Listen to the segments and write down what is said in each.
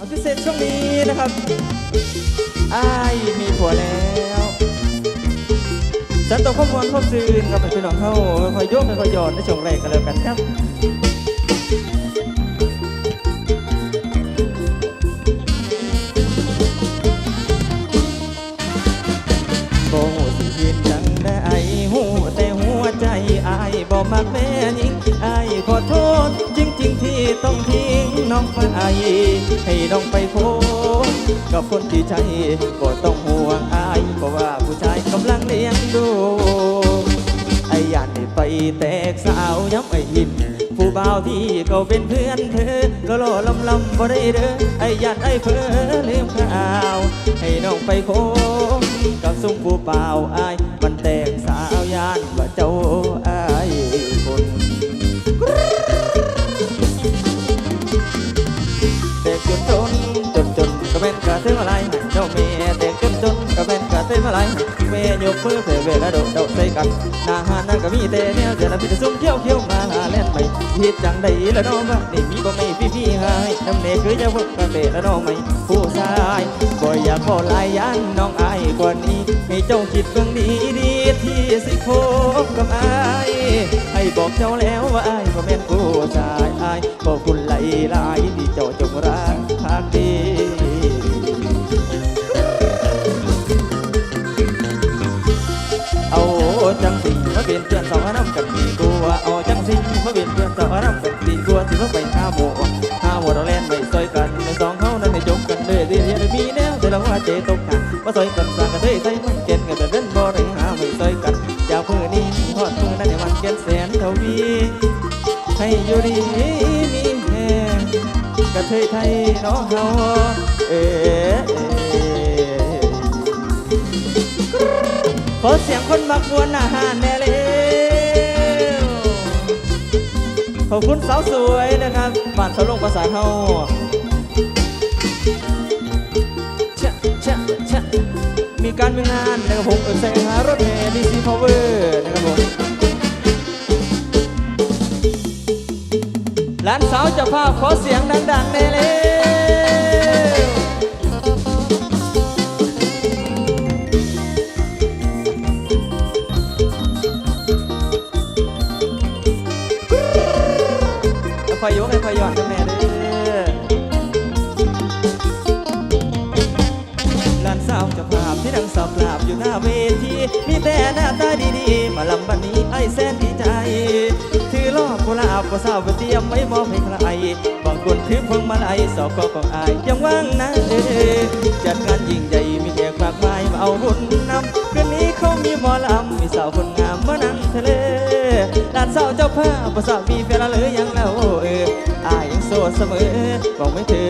เอาพิเศษช่วงนี้นะครับอ้ายมีผัวแล้วฉันต้องข้อมูลข้อซื่นครับให้พี่น้องเข้าคอยโยกคอยหยอดในช่วงแรกกันแล้วกันครับโบสิยินจังได้หูแต่หัวใจอายบ่มักแม่ยิงอายขอโทษจริง ๆ ที่ต้องทิ้ง น้องไปให้น้องไปโพบกับคนที่ใจก็ต้องห่วงอายเพราะว่าผู้ชายกำลังเลี้ยงดูไอ้ยานได้ไปแตกสาวย้ำไอ้ยินผู้บ่าวที่เขาเป็นเพื่อนเธอก็ล่อลำลำบ่ได้เด้อไอ้ยานไอ้เพื่อลืมข่าวให้น้องไปโคกับซุ้มผู้บ่าวอายมันแตกสาวยานว่าเจ้า เป็นกะเทมาลายเมยยกมือเผยเวลาโดดโดดใส่กันหน้าหานั่นก็มีแต่แนวเดี๋ยวเราพิจซุ่มเที่ยวเที่ยวมาหาเล่นไปผิดจังใดละน้องว่านี่มีบ่ไม่พี่พี่หายน้ำเนยคือจะพบกระเตะละน้องไม่ผู้ชายบ่อยากขอลายยันน้องอายกว่านี้ให้เจ้าคิดเบื้องดีดีที่สิโคบกับอายให้บอกเจ้าแล้วว่าอายบ่แม่นผู้ชายอายบอกคุณไหลหลายที่เจ้าจงรัก จังสิมาเป็นเพื่อนสาวน้ำกันดีกว่าเอาจังสิมาเป็นเพื่อนสาวน้ำกันดีกว่าสิมาไปห้าหมู่ห้าหมู่เราเล่นไม่ซอยกันในสองเขานั้นให้จบกันเลยที่เรียนมีแนวแต่เราว่าเจตกหักมาซอยกันสร้างกันเฮ้ยใส่มันเก่นกันแต่เล่นบ่ได้หาไม่ซอยกันจากมือนี้ทอดมือนั้นให้มันเก่นแสนเท่าวีให้อยู่ดีมีแหงกระเทยไทยน้องเฮาเอ๋ ขอเสียงคนมักมวนอาหารแน่เร็วขอบคุณสาวสวยนะครับบ้านสาวลงภาษาเฮาชะชะชะมีการมีงานนะครับผมเอิบใส่หารถแห่ดีซีพาวเวอร์นะครับผมหลานสาวจะภาพขอเสียงดังๆแน่เร็ว อยู่หน้าเวที มีแต่หน้าตาดีๆ มาลำบันนี้ไอ้แสนดีใจ ถือลอกกุหลาบก็สาวเตรียมไว้มอบให้ใครบางคนถือพวงมาลัยสอกก็ของอายยังว่างนะเออจัดงานยิ่งใหญ่มีแขกมากมายมาเอาบุญนนำคืนนี้เขามีหมอลำมีสาวคนงามมานั่งทะเลหลานสาวเจ้าผ้าประสามีแฟนแล้วหรือยังแล้วเอออายยังโสดเสมอบอกไม่เธอขอ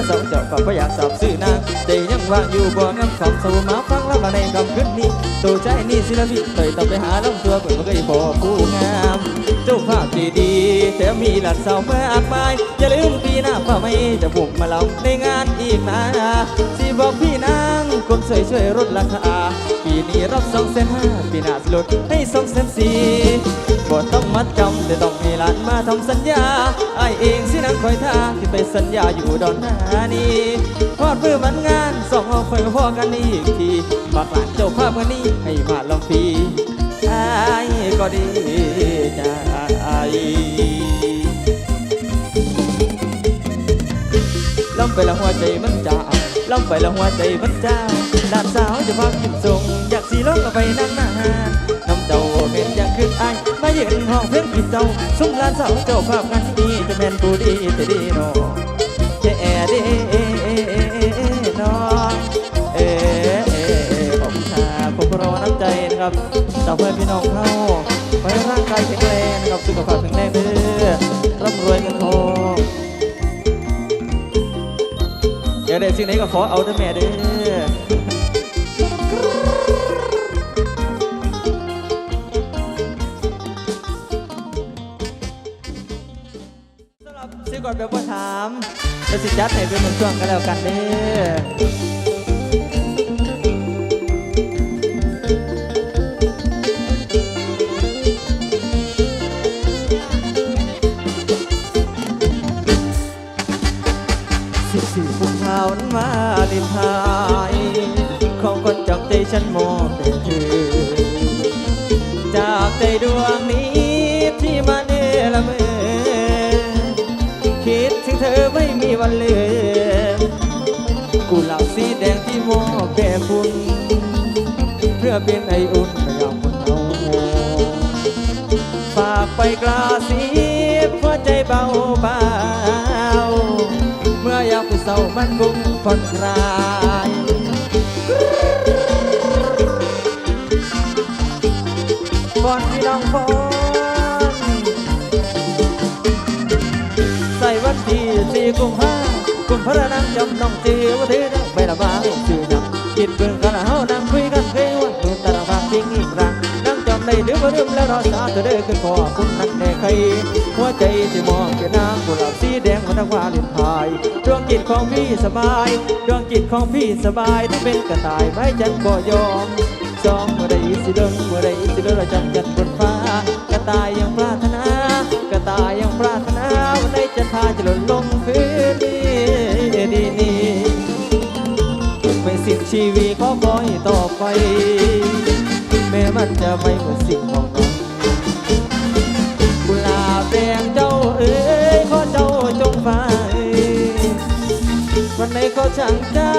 นะสาวเจ้าก็บ่อยากสอบซื้อนางใจยังว่างอยู่บ่งามคำสู่มาฟังแล้วมาในคำขึ้นนี้ตัวใจนี่ศิลปินเคยต้องไปหาลำตัวเปิดมาเคยพอผู้งาม เจ้าภาพดีๆแต่มีหลานสาวมากมาย อย่าลืมปีหน้าฟ้าไม่จะบุกมาลำในงานอีกนะสิบอกพี่นางคนสวยช่วยลดราคาปีนี้รับสองแสนห้าปีหน้าสิลดให้สองแสนสี่ บ่ต้องมัดจำแต่ต้องให้หลานมาทำสัญญาไอเองสินังคอยท่าที่ไปสัญญาอยู่ดอนนานีพอดมือมันงานสองเอาคอยมาพอกันอีกทีบักหลานเจ้าภาพวันนี้ให้มาลำฟรีอก็ดีใจลำไปละหัวใจมันจ้าลำไปละหัวใจมันจ้าหลานสาวจะพากกินส่งอยากสีลงเอาไปนั่งนาน เจ้าเป็นอย่างขึ้นอายมายืนห้องเพื่อนกินเจ้าสุ่มลานเสาเจ้าภาพงานนี้จะแม่นผู้ดีแต่ดีเนอเจ๊เด้น้องเอขอบคุณครับผมรอน้ำใจนะครับจากเพื่อนพี่น้องเข้าขอให้ร่างกายแข็งแรงนะครับสุขภาพแข็งแรงเด้อร่ำรวยเงินทองอยากได้สิ่งไหนก็ขอเอาเด้อแม่เด้อ นแบบว่าถามจะสิจัดให้เป็นบางช่วงก็แล้วกันเด้อสิบสี่กุมภาพันมาลินไทยของคนจับใจฉันมองเป็นเธอจากใจดวง วันลืมกุหลาบสีแดงที่มอบแก่คุณ เพื่อเป็นไออุ่นระยามคนเอาฝากไปกลาสีหัวใจเบาเบาเมื่อยามผู้เศร้ามันคงผ่อนคลายฟอนพี่น้องฟอนใส่วันที่สี่กุมภา กุมภาพันธ์จำน้องจือว่าเธอนังไปละบางชื่อนังคิดเบิ่งกันละเฮานั่งคุยกันเคยวันดูตาละบางจริงอีกครั้งนั่งจำได้หรือว่าลืมแล้วรอสาเธอเด้ขึ้นพอคุณนั่นแน่ใครหัวใจที่มองเป็นางกุหลาบสีแดงมันทั้งวาเลนไทน์ดวงจิตของพี่สบายดวงจิตของพี่สบายถ้าเป็นกระต่ายไว้ฉันก็ยอมจองเมื่อใดสิเดินเมื่อใดสิเดินเราจำยันบนฟ้ากระต่ายยังปรารถนากระต่ายยังปรารถนาวัน ข้าจะหล่นลงพื้นดินดีนี้ไม่สิ้นชีวิตขอคอยต่อไป แม้มันจะไม่หมดสิ่งของเรากุหลาบแดงเจ้าเอ๋ยขอเจ้าจงไปวันไหนขอช่างเจ้า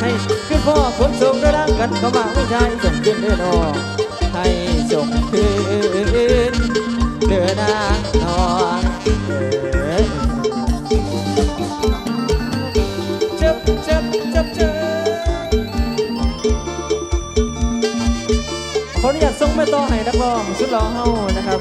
ให้คือพ่อคนสูงเดินนั่งกันเข้ามาผู้ชายส่งขึ้นเดินนอให้ส่งคืนเดินนางนอนจ็บจ็บจ็บเจ็บขออนุญาตส่งไปต่อให้นักร้องสุดหล่อเฮานะครับ